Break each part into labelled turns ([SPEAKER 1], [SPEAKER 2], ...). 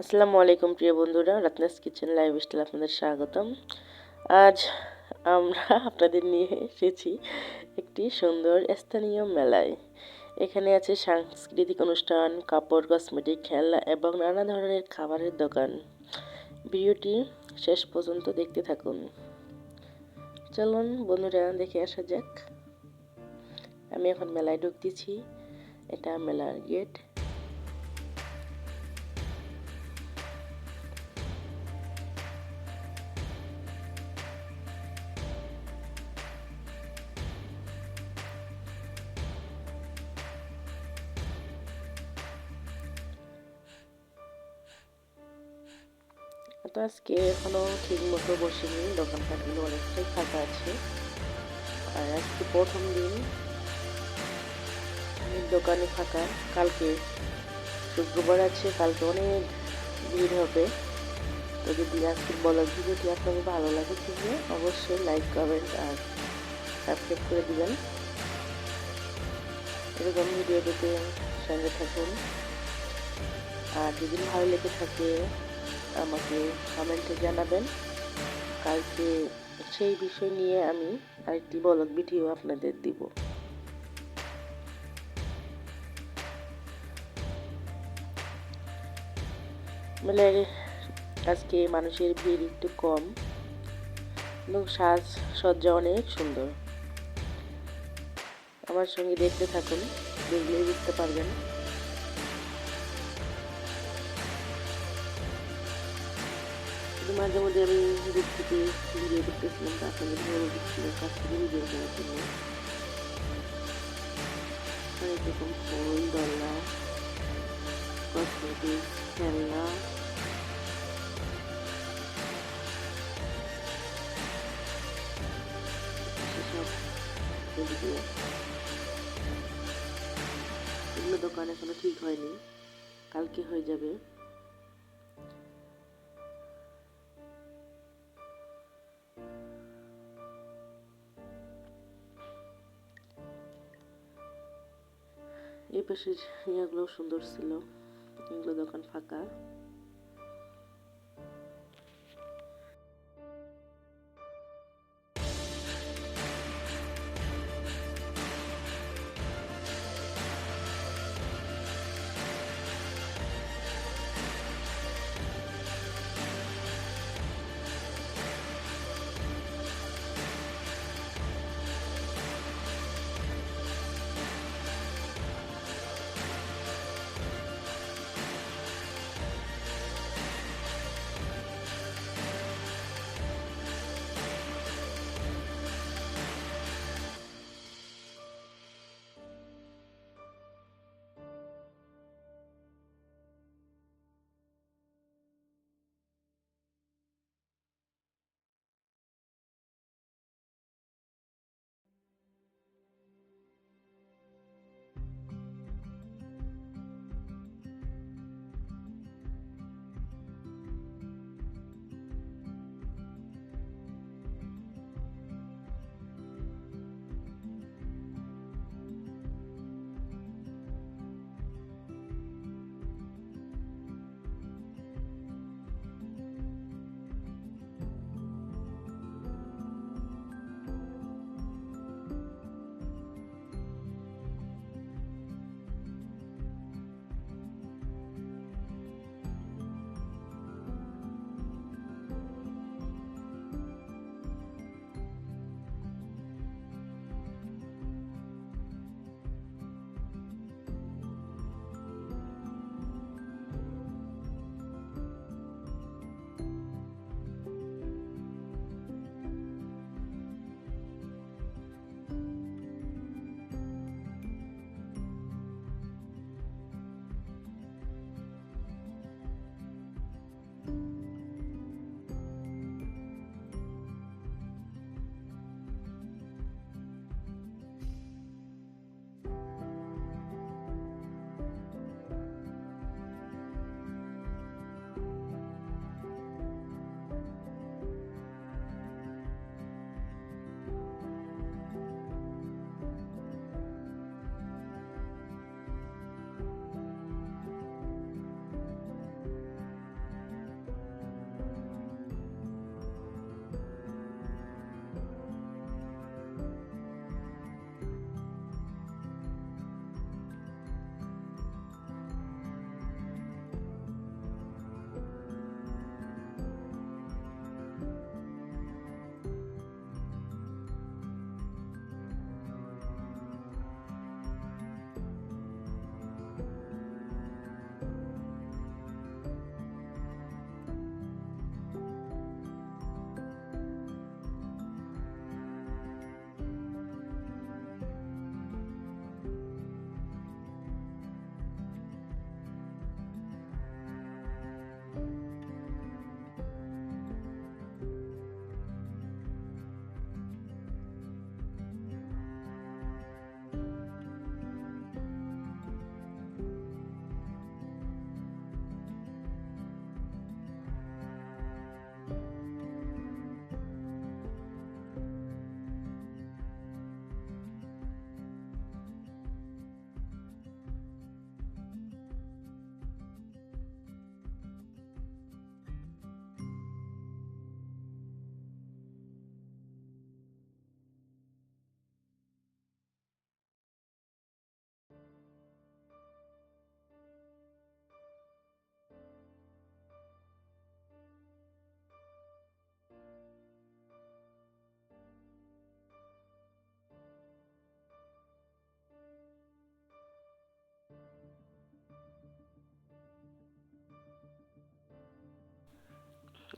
[SPEAKER 1] আসসালামু আলাইকুম প্রিয় বন্ধুরা, রত্নাস কিচেন লাইভ স্টাইল আপনাদের স্বাগতম। আজ আমরা আপনাদের নিয়ে এসেছি একটি সুন্দর স্থানীয় মেলায়। এখানে আছে সাংস্কৃতিক অনুষ্ঠান, কাপড় কসমেটিক খেলনা এবং নানা ধরনের খাবারের দোকান। ভিডিওটি শেষ পর্যন্ত দেখতে থাকুন। চলুন বন্ধুরা, দেখে আসা যাক। আমি এখন মেলায় ঢুকতেছি। এটা মেলার গেট তো আজকে এখনও ঠিক মতো বসিনি দোকানপাটগুলো অনেকটাই ফাঁকা আছে। আর আজকে প্রথম দিন। দোকানে ফাঁকা। কালকে শুক্রবার আছে, কালকে অনেক ভিড় হবে। তো যদি আজকের বলার ভিডিওটি আপনাদের ভালো লাগে তাহলে অবশ্যই লাইক কমেন্ট আর সাবস্ক্রাইব করে দিবেন। এরকম ভিডিও পেতে সঙ্গে থাকুন। আর যদি ভালো লেগে থাকে আমাকে কমেন্টে জানাবেন। কালকে সেই বিষয় নিয়ে আমি আরেকটি বলক ভিডিও আপনাদের দিব। মানে আজকে মানুষের ভিড় একটু কম। এবং সাজ সজ্জা অনেক সুন্দর। আমার সঙ্গে দেখতে থাকুন, দেখলেই বুঝতে পারবেন। মাঝে মধ্যে আমি দূর থেকে ভিডিও করতেছিলাম, তা আপনাদের ভালো দিচ্ছিল কাছ থেকে ভিডিও করার জন্য। অনেক রকম ফুল দোলনা কসমেটিক খেলনা। এগুলো দোকান এখনও ঠিক হয়নি, কালকে হয়ে যাবে। এই পাশের ইয়াগুলো সুন্দর ছিল। এগুলো দোকান ফাঁকা।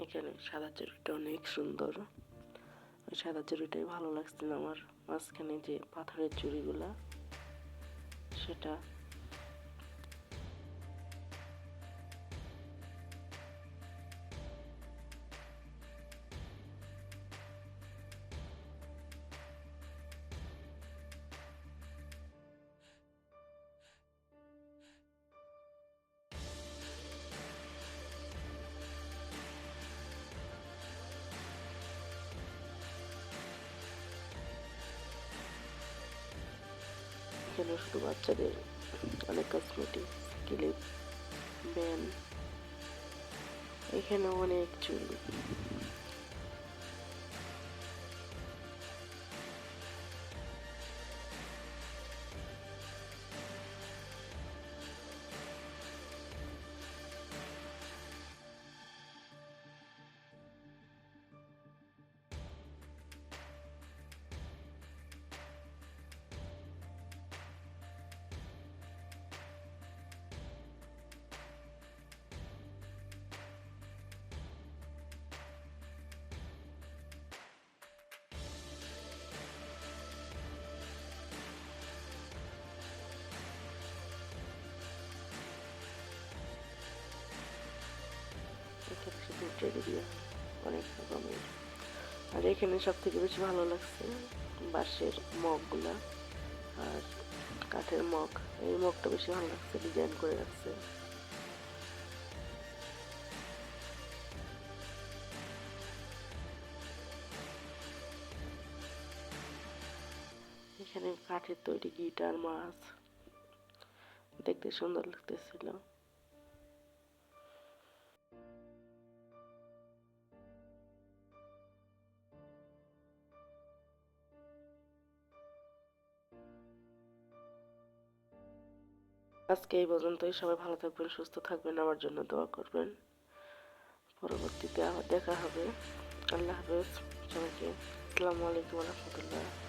[SPEAKER 1] এখানে সাদা চুড়িটা অনেক সুন্দর। ওই সাদা চুরিটাই ভালো লাগছিল আমার। মাঝখানে যে পাথরের চুরিগুলা সেটা এখানে শুধু বাচ্চাদের অনেক কসমেটিক ক্লিপ ব্যান এখানে অনেক চুল। অনেক রকমের আর এখানে সব থেকে বেশি ভালো লাগছে বাঁশের মগগুলা আর কাঠের মগ। এই মগটা বেশি ভালো লাগছে ডিজাইন করে রাখছে। এখানে কাঠের তৈরি গিটার, মাছ। দেখতে সুন্দর লাগতেছিল। আজকে এই পর্যন্তই। সবাই ভালো থাকবেন, সুস্থ থাকবেন, আমার জন্য দোয়া করবেন। পরবর্তীতে আবার দেখা হবে। আল্লাহ হাফেজ। সবাইকে আসসালামু আলাইকুম রহমতুল্লাহ।